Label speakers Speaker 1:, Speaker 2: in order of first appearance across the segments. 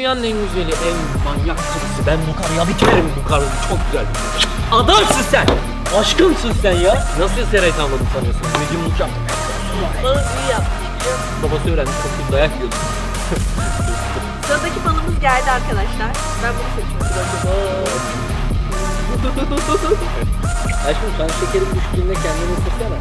Speaker 1: Dünyanın en güzeli, en manyak kızı. Ben bu karıya biterim bu karı. Çok güzel bir. Adamsın sen. Aşkımsın sen ya. Nasıl Seray tavladım sanıyorsun? Mediumluk yaptım.
Speaker 2: Balık büyü yapmış.
Speaker 1: Babası öğrendi. Çok kötü dayak yiyordu.
Speaker 2: Sıradaki balımız geldi arkadaşlar. Ben bunu seçiyorum.
Speaker 1: Aşkım kan şekerim düştüğünde kendini ısırsana.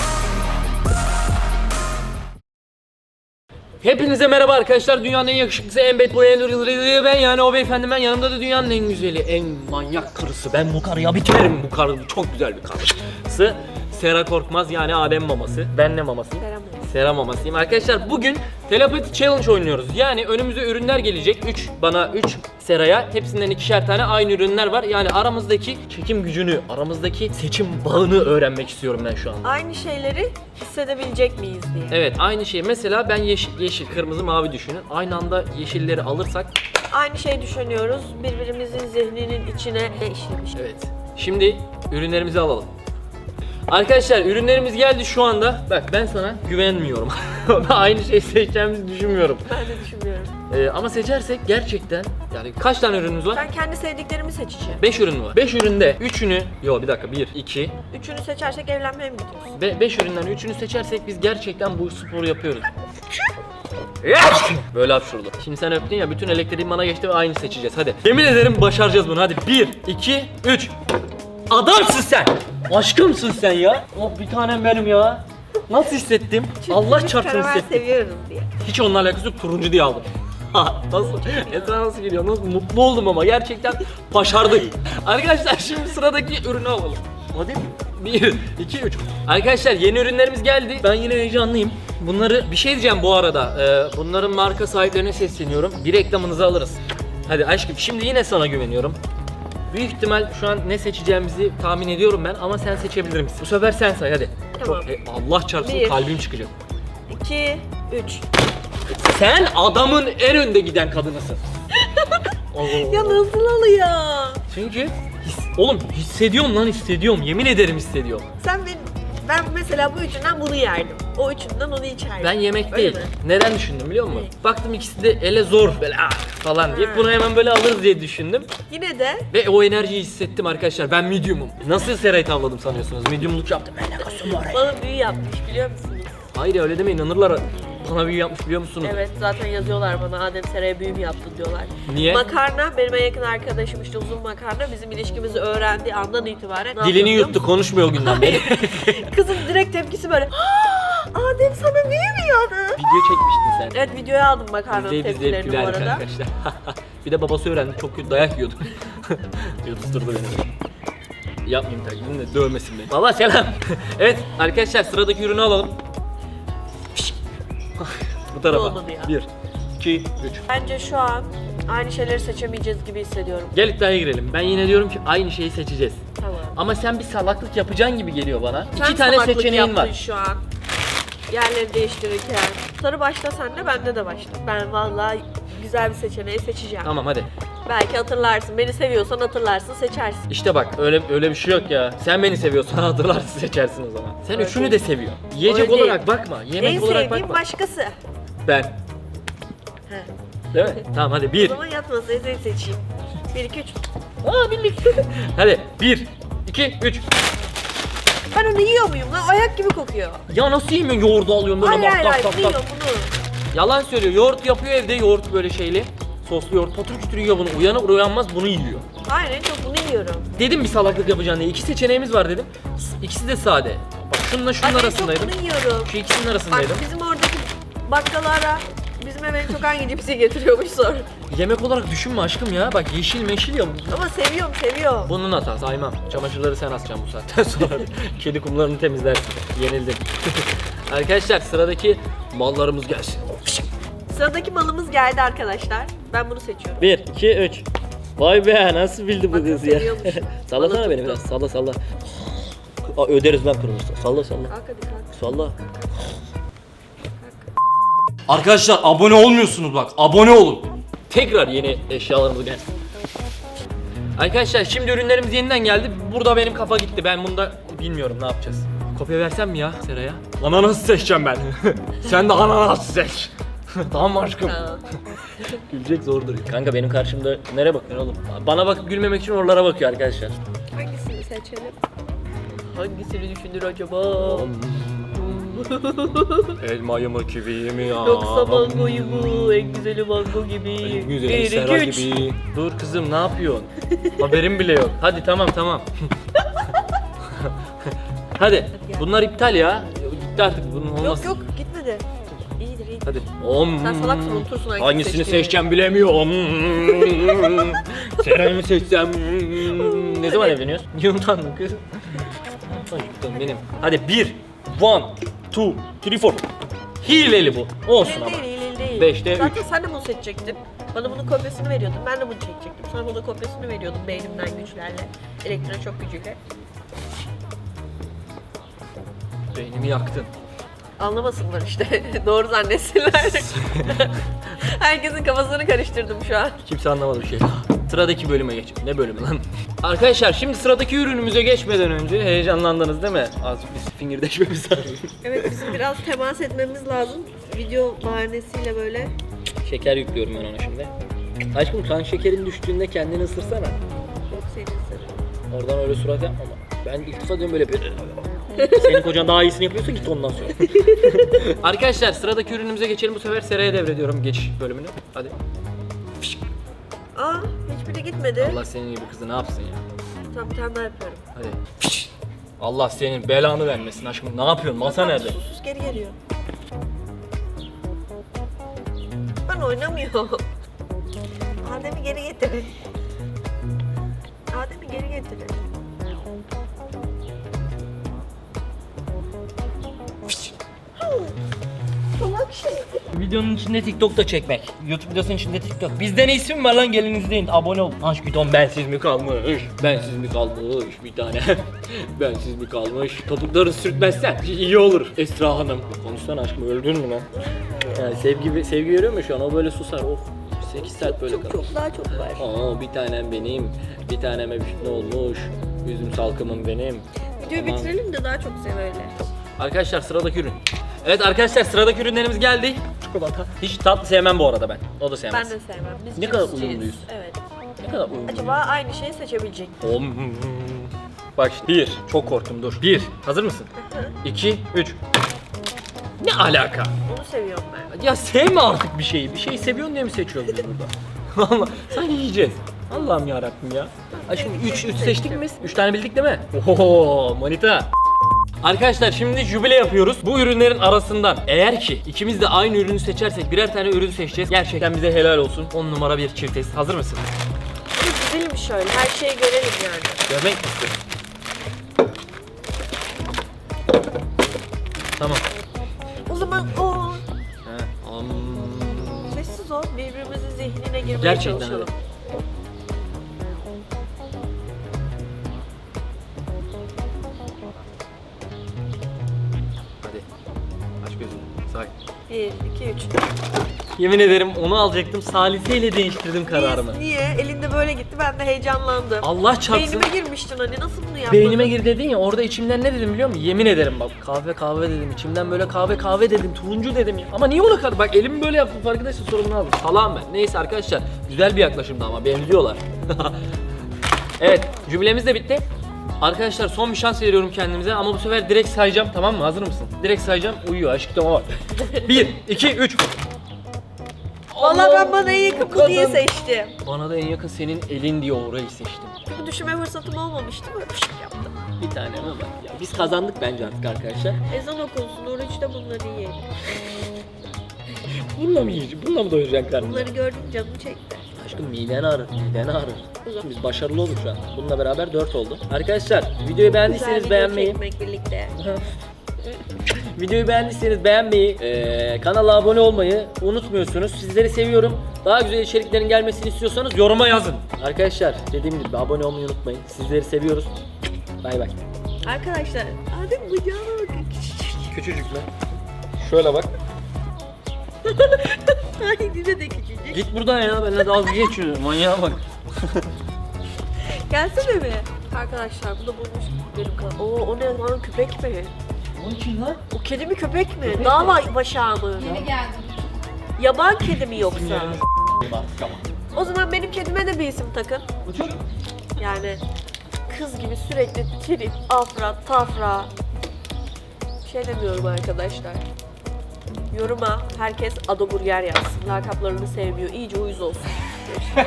Speaker 1: Hepinize merhaba arkadaşlar. Dünyanın en yakışıklısı, en bad boy, en hırlı ben yani o beyefendi ben. Yanımda da dünyanın en güzeli, en manyak karısı. Ben bu karıya biterim bu karı. Çok güzel bir karısı. Sera Korkmaz yani Adem maması. Ben ne mamasıyım?
Speaker 2: Sera maması.
Speaker 1: Sera mamasıyım. Arkadaşlar bugün telepati challenge oynuyoruz. Yani önümüze ürünler gelecek. 3 bana 3 Sera'ya. Hepsinden ikişer tane aynı ürünler var. Yani aramızdaki çekim gücünü, aramızdaki seçim bağını öğrenmek istiyorum ben şu anda.
Speaker 2: Aynı şeyleri hissedebilecek miyiz diye.
Speaker 1: Evet aynı şey. Mesela ben yeşil, yeşil, kırmızı, mavi düşünün. Aynı anda yeşilleri alırsak
Speaker 2: Aynı şeyi düşünüyoruz. Birbirimizin zihninin içine işlemiş.
Speaker 1: Evet. Şimdi ürünlerimizi alalım. Arkadaşlar ürünlerimiz geldi şu anda. Bak ben sana güvenmiyorum. Aynı şeyi seçeceğimizi düşünmüyorum.
Speaker 2: Ben de düşünmüyorum.
Speaker 1: Ee, ama seçersek gerçekten yani kaç tane ürünümüz var?
Speaker 2: Ben kendi sevdiklerimi seçeceğim.
Speaker 1: 5 ürün var. 5 üründe 3'ünü Yo bir dakika 1 2
Speaker 2: Üçünü seçersek evlenmeye mi gidiyoruz?
Speaker 1: ve 5 üründen 3'ünü seçersek biz gerçekten bu sporu yapıyoruz. Böyle hapşurdu. Şimdi sen öptün ya bütün elektriğin bana geçti ve aynı seçeceğiz. Hadi. Yemin ederim başaracağız bunu. Hadi 1 2 3 Adamsın sen. Aşkımsın sen ya. Oh bir tanem benim ya. Nasıl hissettim? Allah çarpsın
Speaker 2: karamel
Speaker 1: hissettim.
Speaker 2: seviyoruz diye.
Speaker 1: Hiç onunla alakası yok. Turuncu diye aldım. Ha, nasıl? Esra nasıl geliyor? Nasıl mutlu oldum ama gerçekten başardık. Arkadaşlar şimdi sıradaki ürünü alalım. Hadi. 1, 2, 3. Arkadaşlar yeni ürünlerimiz geldi. Ben yine heyecanlıyım. Bunları bir şey diyeceğim bu arada. Ee, bunların marka sahiplerine sesleniyorum. Bir reklamınızı alırız. Hadi aşkım şimdi yine sana güveniyorum. Büyük ihtimal şu an ne seçeceğimizi tahmin ediyorum ben ama sen seçebilir misin? Bu sefer sen say hadi.
Speaker 2: Tamam.
Speaker 1: Çok, e, Allah çarpsın
Speaker 2: Bir.
Speaker 1: kalbim çıkacak.
Speaker 2: İki, üç.
Speaker 1: Sen adamın en önde giden kadınısın.
Speaker 2: Ya nasıl oluyor?
Speaker 1: Çünkü his- oğlum hissediyorum lan hissediyorum. Yemin ederim hissediyorum.
Speaker 2: Sen ben, ben mesela bu üçünden bunu yerdim. O üçünden onu içerdim.
Speaker 1: Ben yemek
Speaker 2: Öyle
Speaker 1: değil.
Speaker 2: mi?
Speaker 1: Neden düşündüm biliyor musun? Baktım ikisi de ele zor böyle ah falan diye.
Speaker 2: Ha.
Speaker 1: Bunu hemen böyle alırız diye düşündüm.
Speaker 2: Yine de
Speaker 1: Ve o enerjiyi hissettim arkadaşlar. Ben medium'um. Nasıl Seray'ı tavladım sanıyorsunuz? Medium'luk yaptım. Ne alakası var?
Speaker 2: bana büyü yapmış biliyor musunuz?
Speaker 1: Hayır öyle deme inanırlar. Bana büyü yapmış biliyor musunuz?
Speaker 2: Evet zaten yazıyorlar bana Adem Seraya büyü mü yaptın diyorlar.
Speaker 1: Niye?
Speaker 2: Makarna benim en yakın arkadaşım işte uzun makarna bizim ilişkimizi öğrendiği andan itibaren ne yapıyor
Speaker 1: Dilini
Speaker 2: biliyor
Speaker 1: yuttu konuşmuyor o günden beri.
Speaker 2: Kızın direkt tepkisi böyle "Aa, Adem sana büyü mü yaptı?
Speaker 1: Video çekmiştin sen.
Speaker 2: Evet videoya aldım makarnanın
Speaker 1: İzleyip izleyip
Speaker 2: tepkilerini bu
Speaker 1: gülerdik
Speaker 2: arada.
Speaker 1: arkadaşlar. bir de babası öğrendi çok kötü dayak yiyordu. Yutuşturdu beni. Yapmayayım taklidini de dövmesin beni. Baba selam. evet arkadaşlar sıradaki ürünü alalım. Tarafa.
Speaker 2: Olmadı ya.
Speaker 1: 1, 2, 3.
Speaker 2: Bence şu an aynı şeyleri seçemeyeceğiz gibi hissediyorum.
Speaker 1: Gel iddiaya girelim. Ben yine diyorum ki aynı şeyi seçeceğiz.
Speaker 2: Tamam.
Speaker 1: Ama sen bir salaklık yapacaksın gibi geliyor bana.
Speaker 2: Sen
Speaker 1: İki tane
Speaker 2: salaklık
Speaker 1: seçeneğin
Speaker 2: yaptın
Speaker 1: var.
Speaker 2: şu an. Yerleri değiştirirken. Sarı başla sen de bende de başla. Ben vallahi güzel bir seçeneği seçeceğim.
Speaker 1: Tamam hadi.
Speaker 2: Belki hatırlarsın. Beni seviyorsan hatırlarsın, seçersin.
Speaker 1: İşte bak öyle öyle bir şey yok ya. Sen beni seviyorsan hatırlarsın seçersin o zaman. Sen
Speaker 2: Öyle
Speaker 1: üçünü de
Speaker 2: değil.
Speaker 1: seviyor. Yiyecek
Speaker 2: Öyle
Speaker 1: olarak
Speaker 2: değil.
Speaker 1: bakma. Yemek
Speaker 2: en
Speaker 1: olarak
Speaker 2: sevdiğim
Speaker 1: bakma.
Speaker 2: başkası.
Speaker 1: Ben.
Speaker 2: He.
Speaker 1: Değil mi? tamam hadi
Speaker 2: O
Speaker 1: bir.
Speaker 2: zaman yatmasayı seni seçeyim. 1, 2, 3.
Speaker 1: Aa birlikte. hadi bir, iki, üç.
Speaker 2: Ben onu yiyor muyum lan? Ayak gibi kokuyor.
Speaker 1: Ya nasıl yemiyorsun yoğurdu alıyorsun böyle
Speaker 2: Hayır
Speaker 1: bak
Speaker 2: hayır
Speaker 1: bak
Speaker 2: hayır. Bunu
Speaker 1: bak.
Speaker 2: yiyorum bunu.
Speaker 1: Yalan söylüyor. Yoğurt yapıyor evde yoğurt böyle şeyli. Soslu yoğurt patır kütür yiyor bunu. Uyanır uyanmaz bunu yiyor.
Speaker 2: Hayır en çok bunu yiyorum.
Speaker 1: Dedim bir salaklık yapacaksın diye. İki seçeneğimiz var dedim. S- İkisi de sade. Bak şununla şunun
Speaker 2: Ay, en çok
Speaker 1: arasındaydım.
Speaker 2: bunu yiyorum.
Speaker 1: Şu ikisinin
Speaker 2: Bak
Speaker 1: arasındaydım.
Speaker 2: bizim bakkalara bizim eve çok hangi cipsi getiriyormuş sor.
Speaker 1: Yemek olarak düşünme aşkım ya. Bak yeşil meşil ya.
Speaker 2: Ama seviyorum seviyorum.
Speaker 1: Bunun hatası aymam. Çamaşırları sen asacaksın bu saatten sonra. Kedi kumlarını temizlersin. Yenildin. Arkadaşlar sıradaki mallarımız gelsin.
Speaker 2: Sıradaki malımız geldi arkadaşlar. Ben bunu seçiyorum.
Speaker 1: 1, 2, 3. Vay be nasıl bildi bu
Speaker 2: Bakın
Speaker 1: kız ya.
Speaker 2: seviyormuş.
Speaker 1: Sallasana
Speaker 2: Bana
Speaker 1: beni
Speaker 2: tuttu.
Speaker 1: biraz salla salla. Aa, öderiz ben kırmızı. Salla salla.
Speaker 2: Kalk hadi kalk.
Speaker 1: Salla.
Speaker 3: Arkadaşlar abone olmuyorsunuz bak. Abone olun.
Speaker 1: Tekrar yeni eşyalarımız gelsin. Arkadaşlar şimdi ürünlerimiz yeniden geldi. Burada benim kafa gitti. Ben bunda bilmiyorum ne yapacağız. Kopya versem mi ya Seray'a?
Speaker 3: Ananas seçeceğim ben. Sen de ananas seç.
Speaker 1: tamam aşkım.
Speaker 2: Ha.
Speaker 1: Gülecek zordur. Kanka benim karşımda nereye bakıyorsun oğlum? Bana bakıp gülmemek için oralara bakıyor arkadaşlar.
Speaker 2: Hangisini seçelim? Hangisini düşünür acaba?
Speaker 1: Elmayı mı kiviyi mi ya?
Speaker 2: Yoksa mangoyu mu? En güzeli mango gibi.
Speaker 1: En güzeli Sera
Speaker 2: üç.
Speaker 1: gibi. Dur kızım ne yapıyorsun? Haberim bile yok. Hadi tamam tamam. Hadi. Bunlar iptal ya. Gitti artık bunun olmaz.
Speaker 2: Yok yok gitmedi. İyidir iyidir.
Speaker 1: Hadi. Om.
Speaker 2: Sen salaksın, unutursun hangisini
Speaker 1: Hangisini
Speaker 2: seçtiğini.
Speaker 1: seçeceğim bilemiyorum. Seren'i mi seçsem? ne zaman evleniyoruz? Yıldan mı kız? Aşkım benim. Hadi bir. One, two, three, four. Hileli bu. Olsun ama.
Speaker 2: değil, değil, değil.
Speaker 1: Beşte
Speaker 2: Zaten sen de bunu seçecektin. Bana bunun kopyasını veriyordun. Ben de bunu çekecektim. Sana bunun kopyasını veriyordum beynimden güçlerle. Elektroşok gücüyle.
Speaker 1: Beynimi yaktın.
Speaker 2: Anlamasınlar işte. Doğru zannetsinler. Herkesin kafasını karıştırdım şu an.
Speaker 1: Kimse anlamadı bir şey. Sıradaki bölüme geç. Ne bölümü lan? Arkadaşlar şimdi sıradaki ürünümüze geçmeden önce heyecanlandınız değil mi? Azıcık biz fingirdeşmemiz lazım.
Speaker 2: Evet bizim biraz temas etmemiz lazım. Video bahanesiyle böyle.
Speaker 1: Şeker yüklüyorum ben ona şimdi. Aşkım kan şekerin düştüğünde kendini ısırsana.
Speaker 2: Çok senin sırrın.
Speaker 1: Oradan öyle surat yapma ama. Ben iltifat ediyorum böyle yapıyorum. Senin kocan daha iyisini yapıyorsa git ondan sonra. Arkadaşlar sıradaki ürünümüze geçelim. Bu sefer Sera'ya devrediyorum geçiş bölümünü. Hadi.
Speaker 2: Aa hiçbiri gitmedi.
Speaker 1: Allah senin gibi kızı ne yapsın ya.
Speaker 2: Bir tane daha yapıyorum.
Speaker 1: Hadi. Allah senin belanı vermesin aşkım. Ne yapıyorsun? Masa nerede?
Speaker 2: Sus sus geri geliyor. Ben oynamıyorum. Adem'i geri getirin. Adem'i geri getirin.
Speaker 1: Videonun içinde TikTok da çekmek. YouTube videosunun içinde TikTok. Bizde ne isim var lan gelin izleyin. Abone ol. Aşk gidon bensiz mi kalmış? Bensiz mi kalmış bir tane? bensiz mi kalmış? Topukları sürtmezsen iyi olur. Esra Hanım. Konuşsana aşkım öldün mü lan? Yani sevgi sevgi veriyor mu şu an? O böyle susar. Of. 8 saat böyle
Speaker 2: Çok
Speaker 1: kalır.
Speaker 2: çok daha çok var.
Speaker 1: Aa bir tanem benim. Bir taneme ne olmuş. Üzüm salkımım benim.
Speaker 2: Videoyu
Speaker 1: Aman.
Speaker 2: bitirelim de daha çok severler.
Speaker 1: Arkadaşlar sıradaki ürün. Evet arkadaşlar sıradaki ürünlerimiz geldi. Çikolata. Hiç tatlı sevmem bu arada ben. O da sevmez.
Speaker 2: Ben de sevmem. Biz
Speaker 1: Ne kadar
Speaker 2: cipsçiyiz.
Speaker 1: uyumluyuz.
Speaker 2: Evet.
Speaker 1: Ne kadar uyumlu.
Speaker 2: Acaba aynı şeyi seçebilecek mi?
Speaker 1: Om. Bak şimdi. Bir. Çok korktum dur. Bir. Hazır mısın? İki. Üç. Ne alaka?
Speaker 2: Onu seviyorum ben.
Speaker 1: Ya sevme artık bir şeyi. Bir şeyi seviyorsun diye mi seçiyoruz biz burada? Allah. Sanki yiyeceğiz. Allah'ım yarabbim ya. Aşkım 3 3 seçtik mi? 3 tane bildik değil mi? Oho manita. Arkadaşlar şimdi jübile yapıyoruz. Bu ürünlerin arasından eğer ki ikimiz de aynı ürünü seçersek birer tane ürün seçeceğiz. Gerçekten bize helal olsun. 10 numara bir çifteyiz. Hazır mısın?
Speaker 2: Hadi gidelim şöyle. Her şeyi görelim yani.
Speaker 1: Görmek mi istiyorsun? Tamam.
Speaker 2: O zaman o
Speaker 1: He, am.
Speaker 2: sessiz ol. Birbirimizin zihnine girmeye
Speaker 1: Gerçekten
Speaker 2: çalışalım.
Speaker 1: Hadi. Say.
Speaker 2: 1, 2, 3.
Speaker 1: Yemin ederim onu alacaktım. Salise ile değiştirdim kararımı.
Speaker 2: Niye? Elinde böyle gitti. Ben de heyecanlandım.
Speaker 1: Allah çarpsın.
Speaker 2: Beynime girmiştin hani. Nasıl bunu yapmadın?
Speaker 1: Beynime gir dedin ya orada içimden ne dedim biliyor musun? Yemin ederim bak kahve kahve dedim içimden böyle kahve kahve dedim turuncu dedim ya. Ama niye ona kadar bak elimi böyle yaptım farkındaysa sorumlu aldım. Salağım ben. Neyse arkadaşlar güzel bir yaklaşımdı ama benziyorlar. evet cümlemiz de bitti. Arkadaşlar son bir şans veriyorum kendimize ama bu sefer direkt sayacağım tamam mı? Hazır mısın? Direkt sayacağım. Uyuyor aşk tamam bak. 1, 2, 3.
Speaker 2: Valla ben bana en yakın bu diye seçtim.
Speaker 1: Bana da en yakın senin elin diye orayı seçtim.
Speaker 2: Çünkü düşünme fırsatım olmamıştı. Böyle pışık yaptım.
Speaker 1: Bir tane ama bak ya. Biz kazandık bence artık arkadaşlar.
Speaker 2: Ezan okunsun. Oruçta bunları yiyelim.
Speaker 1: Bununla mı yiyeceksin? Bununla mı doyuracaksın karnını?
Speaker 2: Bunları gördüm canım çekti.
Speaker 1: Aşkım mideni ağrır, mideni ağrır. Biz başarılı olduk şu an. Bununla beraber 4 oldu. Arkadaşlar videoyu beğendiyseniz
Speaker 2: video
Speaker 1: beğenmeyi,
Speaker 2: çekmek birlikte.
Speaker 1: videoyu beğendiyseniz beğenmeyi, eee, kanala abone olmayı unutmuyorsunuz. Sizleri seviyorum. Daha güzel içeriklerin gelmesini istiyorsanız yoruma yazın. Arkadaşlar dediğim gibi abone olmayı unutmayın. Sizleri seviyoruz. Bay bay.
Speaker 2: Arkadaşlar Adem bıcağına bakın.
Speaker 1: Küçücük lan. Şöyle bak.
Speaker 2: Ay dile de küçücük.
Speaker 1: Git buradan ya benimle dalga geçiyor. Manyağa bak.
Speaker 2: Gelsene be. Arkadaşlar bu da bulmuş benim kanal. Oo o ne lan köpek mi?
Speaker 1: O kim lan?
Speaker 2: O kedi mi köpek mi? Dağ va- başağı mı?
Speaker 4: Yeni geldim.
Speaker 2: Yaban kedi mi yoksa? O zaman benim kedime de bir isim takın. Yani kız gibi sürekli trip, afra, tafra. Bir şey demiyorum arkadaşlar. Yoruma herkes adoburger yazsın. Lakaplarını sevmiyor. İyice uyuz olsun.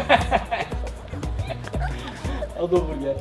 Speaker 1: Adoburger.